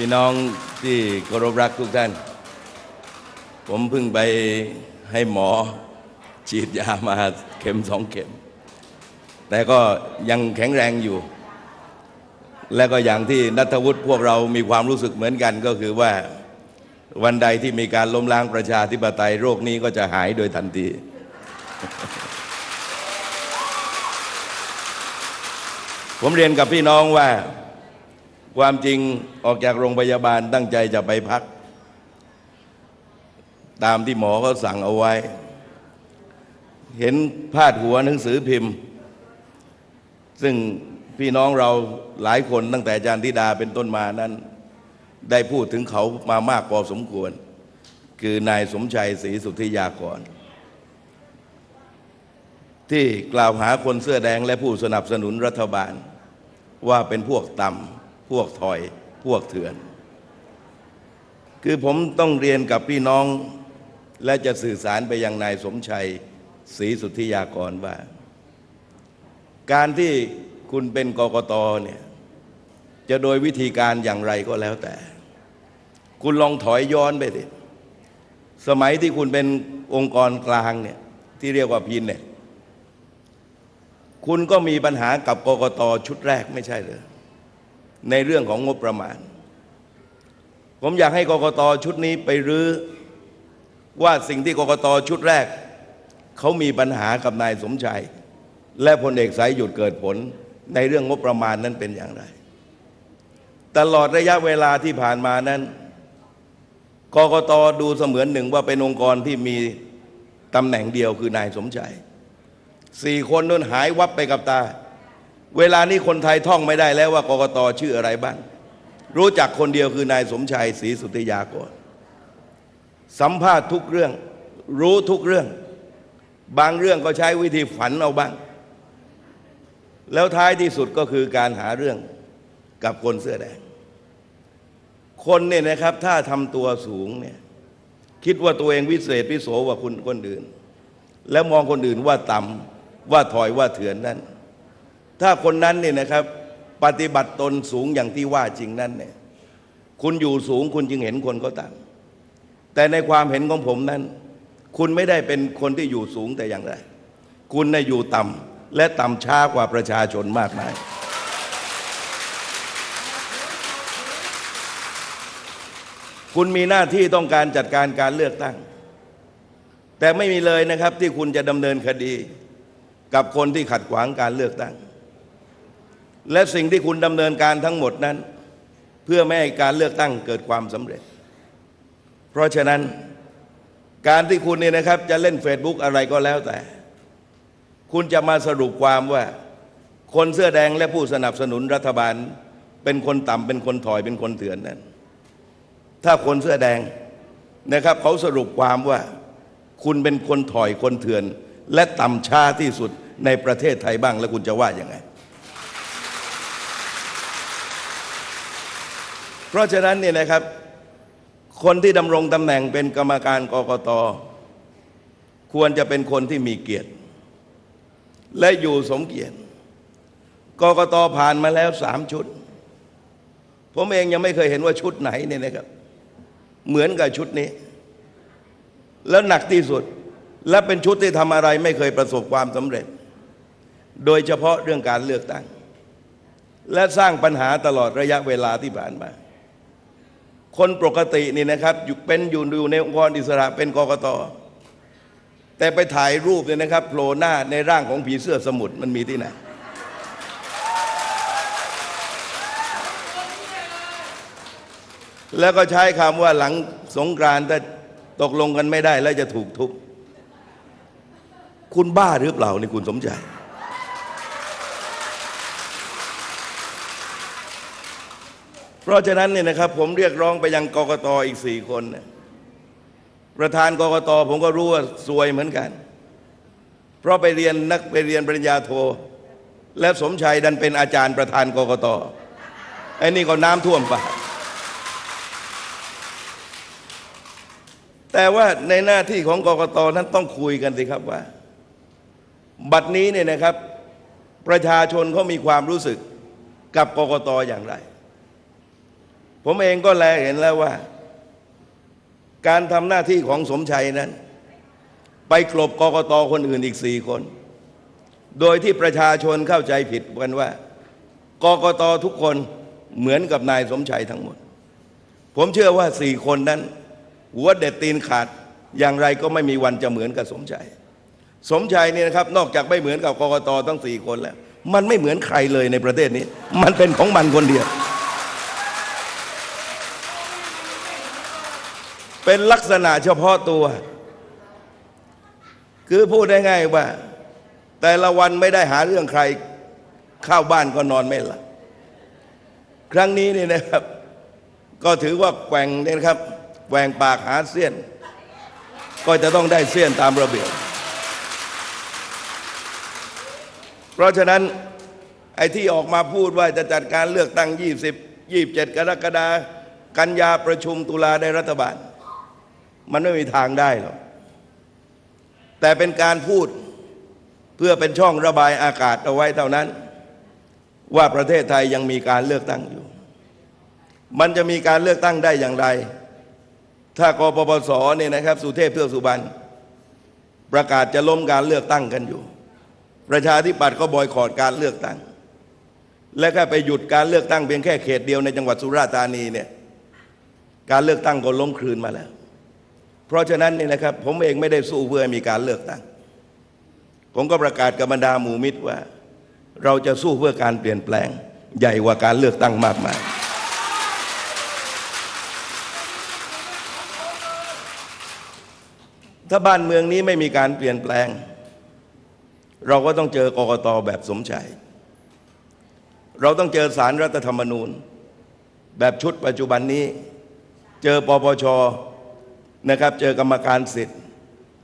พี่น้องที่เคารพรักทุกท่าน ผมเพิ่งไปให้หมอฉีดยามาเข็มสองเข็ม แต่ก็ยังแข็งแรงอยู่ และก็อย่างที่นัทวุฒิพวกเรามีความรู้สึกเหมือนกันก็คือว่าวันใดที่มีการล้มล้างประชาธิปไตยโรคนี้ก็จะหายโดยทันที ผมเรียนกับพี่น้องว่า ความจริงออกจากโรงพยาบาลตั้งใจจะไปพัก ตามที่หมอเขาสั่งเอาไว้ เห็นพาดหัวหนังสือพิมพ์ ซึ่งพี่น้องเราหลายคนตั้งแต่อาจารย์ธิดาเป็นต้นมานั้น ได้พูดถึงเขามามากพอสมควร คือนายสมชัยศรีสุทธิยากร ที่กล่าวหาคนเสื้อแดงและผู้สนับสนุนรัฐบาล ว่าเป็นพวกต่ำ พวกถอยพวกเถื่อน คือผมต้องเรียนกับพี่น้อง และจะสื่อสารไปยังนายสมชัยศรีสุทธิยากรว่า การที่คุณเป็นกกตเนี่ยจะโดยวิธีการอย่างไรก็แล้วแต่ คุณลองถอยย้อนไปสิสมัยที่คุณเป็นองค์กรกลางเนี่ยที่เรียกว่าพินเนี่ยคุณก็มีปัญหากับกกตชุดแรกไม่ใช่เหรอ ในเรื่องของงบประมาณ ผมอยากให้กกตชุดนี้ไปรื้อว่าสิ่งที่กกตชุดแรก เขามีปัญหากับนายสมชัย และพลเอกสายหยุดเกิดผลในเรื่องงบประมาณนั้นเป็นอย่างไร ตลอดระยะเวลาที่ผ่านมานั้นกกตดูเสมือนหนึ่งว่าเป็นองค์กรที่มีตำแหน่งเดียวคือนายสมชัยสี่คนนั้นหายวับไปกับตา เวลานี้คนไทยท่องไม่ได้แล้วว่ากกตชื่ออะไรบ้าง รู้จักคนเดียวคือนายสมชัยศรีสุทธิยากรสัมภาษณ์ทุกเรื่อง รู้ทุกเรื่อง บางเรื่องก็ใช้วิธีฝันเอาบ้าง แล้วท้ายที่สุดก็คือการหาเรื่องกับคนเสื้อแดง คนเนี่ยนะครับถ้าทำตัวสูงเนี่ยคิดว่าตัวเองวิเศษวิโสกว่าคนคนอื่น แล้วมองคนอื่นว่าต่ำว่าถอยว่าเถื่อนนั้น ถ้าคนนั้นเนี่ยนะครับ ปฏิบัติตนสูงอย่างที่ว่าจริงนั้นเนี่ยคุณอยู่สูงคุณจึงเห็นคนก็ต่ำแต่ในความเห็นของผมนั้น คุณไม่ได้เป็นคนที่อยู่สูงแต่อย่างไร คุณน่ะอยู่ต่ำและต่ำช้ากว่าประชาชนมากมายคุณมีหน้าที่ต้องการจัดการการเลือกตั้ง แต่ไม่มีเลยนะครับที่คุณจะดำเนินคดี กับคนที่ขัดขวางการเลือกตั้ง และสิ่งที่คุณดำเนินการทั้งหมดนั้น เพื่อไม่ให้การเลือกตั้งเกิดความสำเร็จ เพราะฉะนั้นการที่คุณเนี่ยนะครับจะเล่น Facebook อะไรก็แล้วแต่ คุณจะมาสรุปความว่า คนเสื้อแดงและผู้สนับสนุนรัฐบาล เป็นคนต่ำเป็นคนถอยเป็นคนเถื่อนนั้น ถ้าคนเสื้อแดงนะครับเขาสรุปความว่า คุณเป็นคนถอยคนเถื่อน และต่ำช้าที่สุดในประเทศไทยบ้างแล้วคุณจะว่าอยังไง เพ ราะฉะนั้นเนี่ยนะครับ คนที่ดำรงตำแหน่งเป็นกรรมการกกต ควรจะเป็นคนที่มีเกียรติ และอยู่สมเกียรติกกตผ่านมาแล้วสามชุด ผมเองยังไม่เคยเห็นว่าชุดไหนเนี่ยนะครับ เหมือนกับชุดนี้ แล้วหนักที่สุดและเป็นชุดที่ทำอะไรไม่เคยประสบความสำเร็จ โดยเฉพาะเรื่องการเลือกตั้ง และสร้างปัญหาตลอดระยะเวลาที่ผ่านมา คนปกตินี่นะครับอยู่เป็นอยู่อยู่ในองค์กรอิสระเป็นกกตแต่ไปถ่ายรูปเนี่ยนะครับโผล่หน้าในร่างของผีเสื้อสมุทรมันมีที่ไหนแล้วก็ใช้คำว่าหลังสงกรานต์ถ้าตกลงกันไม่ได้แล้วจะถูกทุบคุณบ้าหรือเปล่านี่คุณสมใจ เพราะฉะนั้นเนี่ยนะครับ ผมเรียกร้องไปยังกกตอีกสี่คนเนี่ยประธานกกตผมก็รู้ว่าซวยเหมือนกัน เพราะไปเรียนนักไปเรียนปริญญาโท และสมชัยดันเป็นอาจารย์ประธานกกตไอ้นี่ก็น้ำท่วมปากแต่ว่าในหน้าที่ของกกตนั้นต้องคุยกันสิครับว่า บัดนี้เนี่ยนะครับ ประชาชนเขามีความรู้สึกกับกกตอย่างไร ผมเองก็แลเห็นแล้วว่า การทำหน้าที่ของสมชัยนั้น ไปกลบกกตคนอื่นอีกสี่คน โดยที่ประชาชนเข้าใจผิดกันว่ากกตทุกคนเหมือนกับนายสมชัยทั้งหมด ผมเชื่อว่าสี่คนนั้น หัวเด็ดตีนขาดอย่างไรก็ไม่มีวันจะเหมือนกับสมชัย สมชัยเนี่ยนะครับ นอกจากไม่เหมือนกับกกตทั้งสี่คนแล้ว มันไม่เหมือนใครเลยในประเทศนี้ มันเป็นของมันคนเดียว เป็นลักษณะเฉพาะตัว คือพูดได้ง่ายว่า แต่ละวันไม่ได้หาเรื่องใคร เข้าบ้านก็นอนไม่หลับครั้งนี้นี่นะครับ ก็ถือว่าแกว่งเนี่ยนะครับแกว่งปากหาเสี้ยน ก็จะต้องได้เสี้ยนตามระเบียบเพราะฉะนั้นไอ้ที่ออกมาพูดว่าจะจัดการเลือกตั้ง 20 27 กรกฎาคมกันยาประชุมตุลาได้รัฐบาล มันไม่มีทางได้หรอกแต่เป็นการพูดเพื่อเป็นช่องระบายอากาศเอาไว้เท่านั้น ว่าประเทศไทยยังมีการเลือกตั้งอยู่ มันจะมีการเลือกตั้งได้อย่างไร ถ้ากปปสเนี่ยนะครับ สุเทพเทือกสุบรรณประกาศจะล้มการเลือกตั้งกันอยู่ ประชาธิปัตย์ก็บอยคอรดการเลือกตั้ง และก็ไปหยุดการเลือกตั้งเพียงแค่เขตเดียวในจังหวัดสุราษฎร์ธานีเนี่ยการเลือกตั้งก็ล้มคลืนมาแล้ว เพราะฉะนั้นนี่นะครับ ผมเองไม่ได้สู้เพื่อให้มีการเลือกตั้ง ผมก็ประกาศกับบรรดาหมู่มิตรว่า เราจะสู้เพื่อการเปลี่ยนแปลง ใหญ่กว่าการเลือกตั้งมากมายถ้าบ้านเมืองนี้ไม่มีการเปลี่ยนแปลง เราก็ต้องเจอกกตแบบสมชัยเราต้องเจอสารรัฐธรรมนูญ แบบชุดปัจจุบันนี้ เจอปปช นะครับ เจอกรรมการสิทธิ์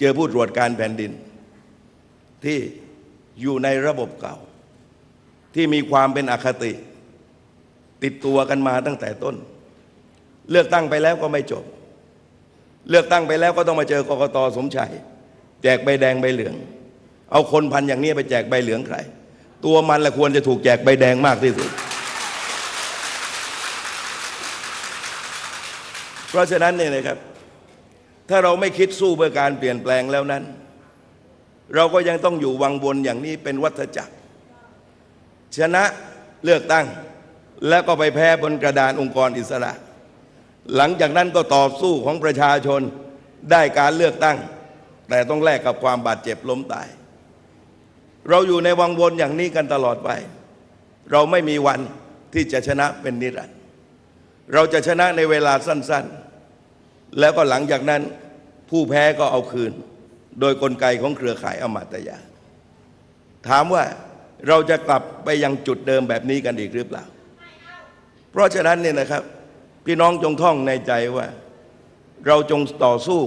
เจอผู้ตรวจการแผ่นดิน ที่อยู่ในระบบเก่า ที่มีความเป็นอคติ ติดตัวกันมาตั้งแต่ต้น เลือกตั้งไปแล้วก็ไม่จบ เลือกตั้งไปแล้วก็ต้องมาเจอกกตสมชัย แจกใบแดงใบเหลือง เอาคนพันอย่างนี้ไปแจกใบเหลืองใคร ตัวมันละควรจะถูกแจกใบแดงมากที่สุดเพราะฉะนั้นเนี่ยนะครับ ถ้าเราไม่คิดสู้เพื่อการเปลี่ยนแปลงแล้วนั้น เราก็ยังต้องอยู่วังวนอย่างนี้เป็นวัฏจักร ชนะเลือกตั้ง แล้วก็ไปแพ้บนกระดานองค์กรอิสระ หลังจากนั้นก็ต่อสู้ของประชาชนได้การเลือกตั้ง แต่ต้องแลกกับความบาดเจ็บล้มตาย เราอยู่ในวังวนอย่างนี้กันตลอดไป เราไม่มีวันที่จะชนะเป็นนิรันดร์เราจะชนะในเวลาสั้น ๆ แล้วก็หลังจากนั้นผู้แพ้ก็เอาคืน โดยกลไกของเครือข่ายอมาตยา ถามว่าเราจะกลับไปยังจุดเดิมแบบนี้กันอีกหรือเปล่า เพราะฉะนั้นเนี่ยนะครับ พี่น้องจงท่องในใจว่า เราจงต่อสู้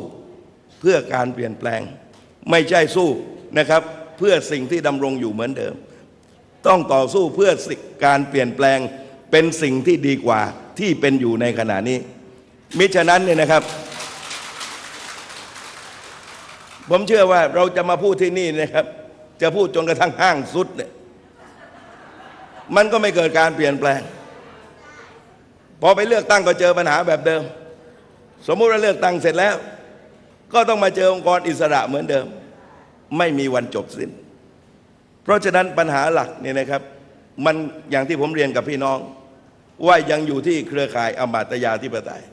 เพื่อการเปลี่ยนแปลง ไม่ใช่สู้นะครับ เพื่อสิ่งที่ดำรงอยู่เหมือนเดิม ต้องต่อสู้เพื่อสิการเปลี่ยนแปลงเป็นสิ่งที่ดีกว่าที่เป็นอยู่ในขณะนี้ มิฉะนั้นเนี่ยนะครับ ผมเชื่อว่าเราจะมาพูดที่นี่นะครับ จะพูดจนกระทั่งห้างสุดเนี่ยมันก็ไม่เกิดการเปลี่ยนแปลง พอไปเลือกตั้งก็เจอปัญหาแบบเดิม สมมุติว่าเลือกตั้งเสร็จแล้ว ก็ต้องมาเจอองค์กรอิสระเหมือนเดิม ไม่มีวันจบสิ้น เพราะฉะนั้นปัญหาหลักเนี่ยนะครับ มันอย่างที่ผมเรียนกับพี่น้อง ว่ายังอยู่ที่เครือข่ายอมาตยาธิปไตย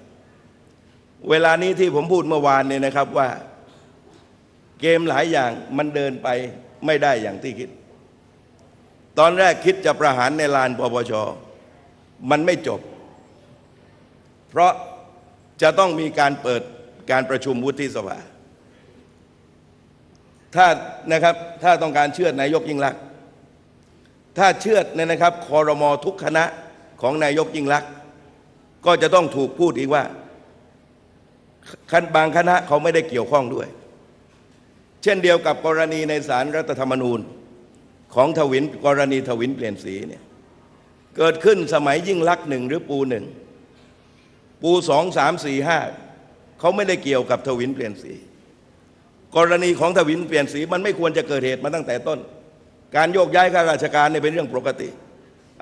เวลานี้ที่ผมพูดเมื่อวานเนี่ยนะครับว่า เกมหลายอย่างมันเดินไปไม่ได้อย่างที่คิด ตอนแรกคิดจะประหารในลานปปช มันไม่จบ เพราะจะต้องมีการเปิดการประชุมวุฒิสภาถ้านะครับถ้าต้องการเชื่อนายกยิ่งลักษณ์ถ้าเชื่อเนี่ยนะครับคอรมอทุกคณะของนายกยิ่งลักษณ์ก็จะต้องถูกพูดอีกว่า บางคณะเขาไม่ได้เกี่ยวข้องด้วย เช่นเดียวกับกรณีในศารรัฐธรรมนูญของทวินกรณีทวินเปลี่ยนสีเนี่ยเกิดขึ้นสมัยยิ่งลักษณ์หนึ่งหรือปูหนึ่งปูสองสามสี่ห้าเขาไม่ได้เกี่ยวกับทวินเปลี่ยนสี กรณีของทวินเปลี่ยนสีมันไม่ควรจะเกิดเหตุมาตั้งแต่ต้น การโยกย้ายข้าราชการเนี่ยเป็นเรื่องปกติ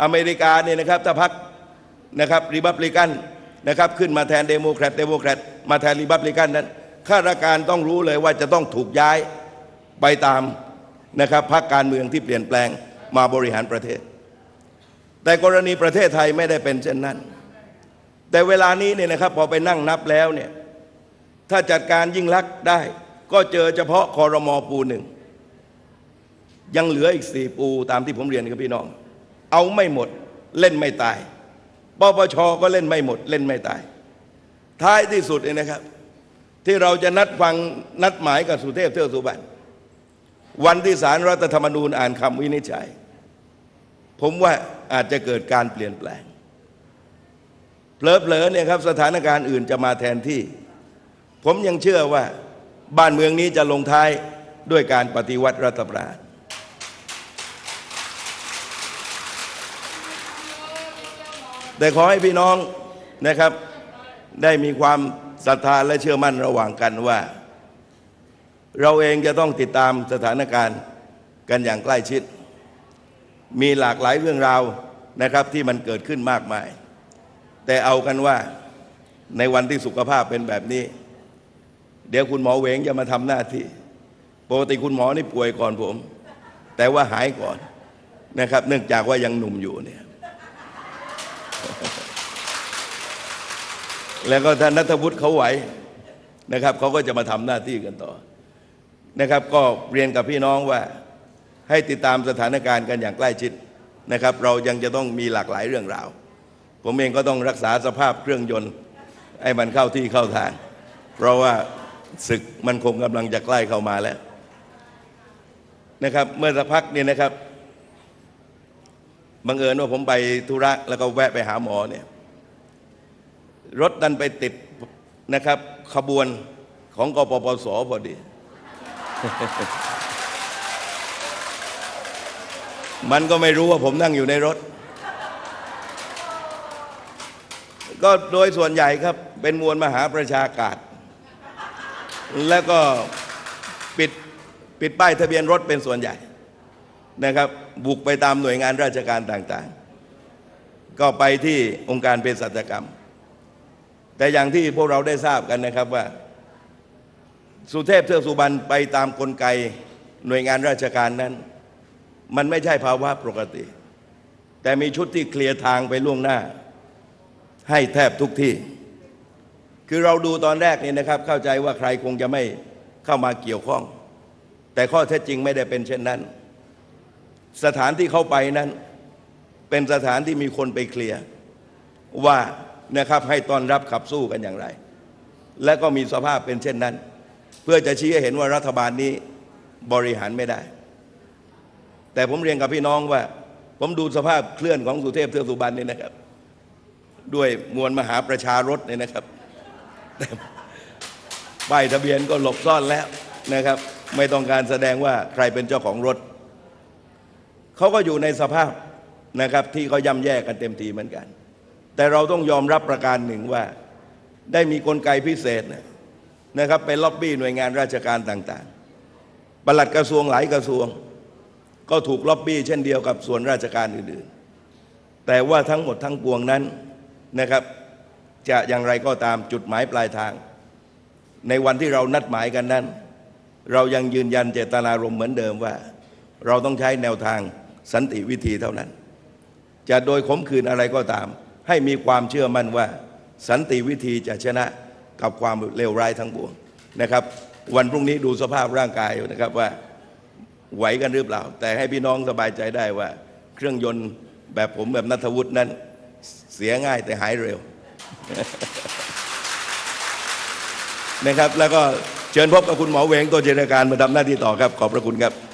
อเมริกาเนี่ยนะครับถ้าพักนะครับรีบับลิกัน นะครับขึ้นมาแทนเดโมแครตเดโมแครตมาแทนริบับลิกันนั้นข้าราชการต้องรู้เลยว่าจะต้องถูกย้ายไปตามนะครับพรรคการเมืองที่เปลี่ยนแปลงมาบริหารประเทศ แต่กรณีประเทศไทยไม่ได้เป็นเช่นนั้น แต่เวลานี้เนี่ยนะครับพอไปนั่งนับแล้วเนี่ยถ้าจัดการยิ่งลักษณ์ได้ ก็เจอเฉพาะคอรมอปูหนึ่งยังเหลืออีกสี่ปูตามที่ผมเรียนกับพี่น้อง เอาไม่หมดเล่นไม่ตาย ปปชก็เล่นไม่หมด เล่นไม่ตาย ท้ายที่สุดเนี่ยนะครับ ที่เราจะนัดฟังนัดหมายกับสุเทพเทือกสุบรรณวันที่สารรัฐธรรมนูญอ่านคำวินิจฉัย ผมว่าอาจจะเกิดการเปลี่ยนแปลงเผลอๆเนี่ยครับสถานการณ์อื่นจะมาแทนที่ ผมยังเชื่อว่าบ้านเมืองนี้จะลงท้ายด้วยการปฏิวัติรัฐประหาร แต่ขอให้พี่น้องนะครับ ได้มีความศรัทธาและเชื่อมั่นระหว่างกันว่า เราเองจะต้องติดตามสถานการณ์กันอย่างใกล้ชิด มีหลากหลายเรื่องราวนะครับที่มันเกิดขึ้นมากมาย แต่เอากันว่าในวันที่สุขภาพเป็นแบบนี้ เดี๋ยวคุณหมอเวงจะมาทำหน้าที่ปกติคุณหมอนี่ป่วยก่อนผม แต่ว่าหายก่อนนะครับ เนื่องจากว่ายังหนุ่มอยู่เนี่ย แล้วก็ท่านนัทวุฒิเขาไหวนะครับเขาก็จะมาทำหน้าที่กันต่อนะครับ ก็เรียนกับพี่น้องว่าให้ติดตามสถานการณ์กันอย่างใกล้ชิดนะครับ เรายังจะต้องมีหลากหลายเรื่องราว ผมเองก็ต้องรักษาสภาพเครื่องยนต์ให้มันเข้าที่เข้าทาง เพราะว่าศึกมันคงกำลังจะใกล้เข้ามาแล้วนะครับ เมื่อสักพักนี่นะครับบังเอิญว่าผมไปธุระแล้วก็แวะไปหาหมอเนี่ย รถดันไปติดนะครับ ขบวนของกปปสพอดี มันก็ไม่รู้ว่าผมนั่งอยู่ในรถ ก็โดยส่วนใหญ่ครับ เป็นมวลมหาประชากาศ แล้วก็ปิดปิดป้ายทะเบียนรถเป็นส่วนใหญ่นะครับ บุกไปตามหน่วยงานราชการต่างๆ ก็ไปที่องค์การเภสัชกรรม แต่อย่างที่พวกเราได้ทราบกันนะครับว่า สุเทพเทือกสุบรรณไปตามกลไกหน่วยงานราชการนั้น มันไม่ใช่ภาวะปกติ แต่มีชุดที่เคลียร์ทางไปล่วงหน้า ให้แทบทุกที่ คือเราดูตอนแรกนี่นะครับ เข้าใจว่าใครคงจะไม่เข้ามาเกี่ยวข้อง แต่ข้อเท็จจริงไม่ได้เป็นเช่นนั้น สถานที่เข้าไปนั้น เป็นสถานที่มีคนไปเคลียร์ว่า นะครับ ให้ต้อนรับขับสู้กันอย่างไร และก็มีสภาพเป็นเช่นนั้น เพื่อจะชี้ให้เห็นว่ารัฐบาลนี้บริหารไม่ได้ แต่ผมเรียนกับพี่น้องว่า ผมดูสภาพเคลื่อนของสุเทพเทือกสุบรรณนี่นะครับ ด้วยมวลมหาประชารถเนี่ยนะครับแต่ป้ายทะเบียนก็หลบซ่อนแล้วนะครับ ไม่ต้องการแสดงว่าใครเป็นเจ้าของรถเขาก็อยู่ในสภาพนะครับที่เขาย่ำแย่กันเต็มทีเหมือนกัน แต่เราต้องยอมรับประการหนึ่งว่า ได้มีกลไกพิเศษนะครับไปล็อบบี้หน่วยงานราชการต่างๆปลัดกระทรวงหลายกระทรวง ก็ถูกล็อบบี้เช่นเดียวกับส่วนราชการอื่นๆ แต่ว่าทั้งหมดทั้งปวงนั้นนะครับ จะอย่างไรก็ตามจุดหมายปลายทาง ในวันที่เรานัดหมายกันนั้น เรายังยืนยันเจตนารมณ์เหมือนเดิมว่า เราต้องใช้แนวทางสันติวิธีเท่านั้น จะโดยขมขืนอะไรก็ตาม ให้มีความเชื่อมั่นว่า สันติวิธีจะชนะกับความเลวร้ายทั้งปวงนะครับ วันพรุ่งนี้ดูสภาพร่างกายนะครับว่าไหวกันหรือเปล่า แต่ให้พี่น้องสบายใจได้ว่า เครื่องยนต์แบบผมแบบนัทวุฒินั้นเสียง่ายแต่หายเร็วนะครับ แล้วก็เชิญพบกับคุณหมอเวงตัวเจรการมาทำหน้าที่ต่อครับ ขอบพระคุณครับ